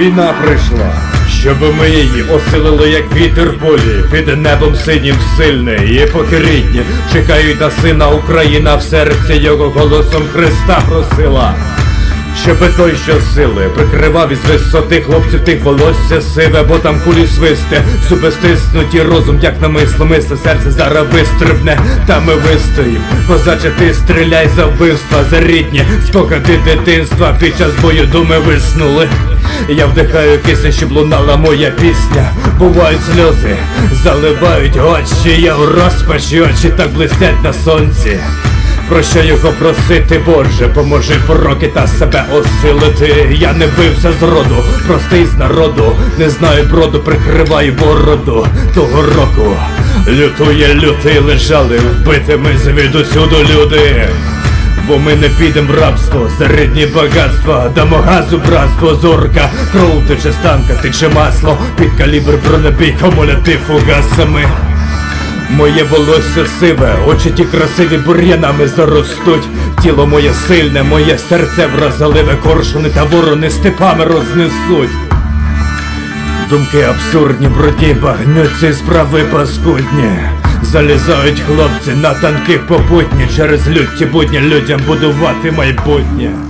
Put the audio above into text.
Війна прийшла, щоб ми її осилили, як вітер болі. під небом синім сильне і покирітнє. Чекають на сина Україна в серці його голосом Христа просила. Щоби той, що сили прикривав із висоти хлопців тих волосся сиве, бо там кулі свисте, зуби стиснуті, розум, як намисло, мисле, серце зараз вистрибне, та ми вистоїм. Козаче, ти стріляй за вбивства, за рідні, спогади дитинства, під час бою думи виснули. Я вдихаю кисень, щоб лунала моя пісня. Бувають сльози, заливають очі, я у розпачі, очі так блистять на сонці. Про що його просити, Боже, поможи пороки та себе осилити. Я не бився з роду, простий з народу, не знаю броду, прикриваю бороду того року. Лютує лютий, лежали вбитими звідусюду люди. Бо ми не підем в рабство, середні багатства, дамо газу, братство, зорка, кров тече станка, тече масло, під калібр бронебій, комуляти фугасами. Моє волосся сиве, очі ті красиві бур'янами заростуть. Тіло моє сильне, моє серце вразливе, коршуни та ворони степами рознесуть. Думки абсурдні, брудні, багнюці справи паскудні. Залізають хлопці на танки попутні, через люті будні людям будувати майбутнє.